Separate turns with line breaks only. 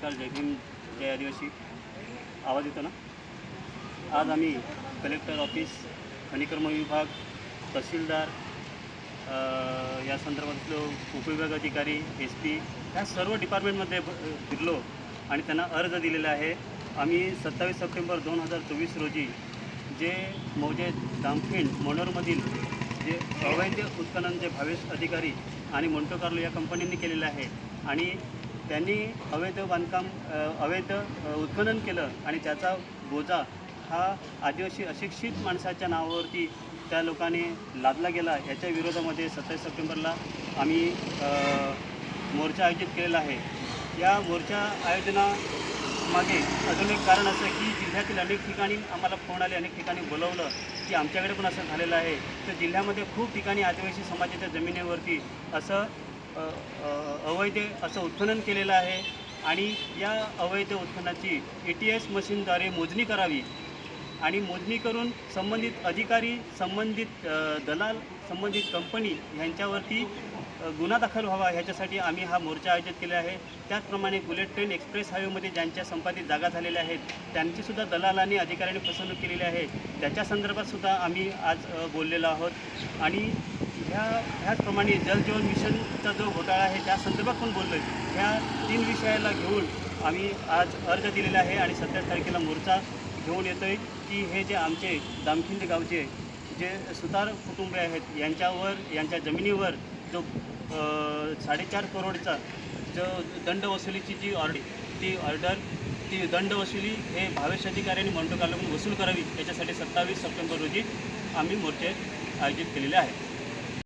नमस्कार जय हिंद जय आदिवासी. आवाज येतो ना? आज आम्ही कलेक्टर ऑफिस खनिकर्म विभाग तहसीलदार या संदर्भातलो उपविभाग अधिकारी एस पी ह्या सर्व डिपार्टमेंटमध्ये फिरलो आणि त्यांना अर्ज दिलेला आहे. आम्ही सत्तावीस सप्टेंबर दोन हजार चोवीस रोजी जे मौजे दामखिंड मनोरमधील जे अवैध उत्खनन जे भावेश अधिकारी आणि मोंटो कार्लो या कंपनींनी केलेलं आहे आणि त्यांनी अवैध बांधकाम अवैध उत्खनन केलं आणि त्याचा बोजा हा आदिवासी अशिक्षित माणसाच्या नावावरती त्या लोकांनी लादला गेला. याच्या विरोधामध्ये सत्तावीस सप्टेंबरला आम्ही मोर्चा आयोजित केलेला आहे. या मोर्चा आयोजनामागे अजून एक कारण असं की जिल्ह्यातील अनेक ठिकाणी आम्हाला फोन आले अनेक ठिकाणी बोलवलं की आमच्याकडे पण असं झालेलं आहे. तर जिल्ह्यामध्ये खूप ठिकाणी आदिवासी समाजाच्या जमिनीवरती असं अवैध असं उत्खनन केलेलं आहे आणि या अवैध उत्खननाची ए टी एस मशीनद्वारे मोजणी करावी आणि मोजणी करून संबंधित अधिकारी संबंधित दलाल संबंधित कंपनी ह्यांच्यावरती गुन्हा दाखल व्हावा ह्याच्यासाठी आम्ही हा मोर्चा आयोजित केला आहे. त्याचप्रमाणे बुलेट ट्रेन एक्सप्रेस हायवेमध्ये ज्यांच्या संपादित जागा झालेल्या आहेत त्यांचीसुद्धा दलालांनी अधिकाऱ्यांनी फसवणूक केलेली आहे. त्याच्या संदर्भातसुद्धा आम्ही आज बोललेलो आहोत आणि ह्या ह्याचप्रमाणे जलजीवन मिशनचा जो घोटाळा आहे त्या संदर्भात पण बोललो आहे ह्या तीन विषयाला घेऊन आम्ही आज अर्ज दिलेला आहे आणि सत्तावीस तारखेला मोर्चा घेऊन येतो आहे की हे जे आमचे दामखिंद गावचे जे सुतार कुटुंबे आहेत यांच्यावर यांच्या जमिनीवर जो साडेचार करोडचा जो दंड वसुलीची जी ऑर्डर ती ऑर्डर ती दंड वसुली हे भावेश अधिकाऱ्यांनी मंडो वसूल करावी याच्यासाठी सत्तावीस सप्टेंबर रोजी आम्ही मोर्चे आयोजित केलेले आहे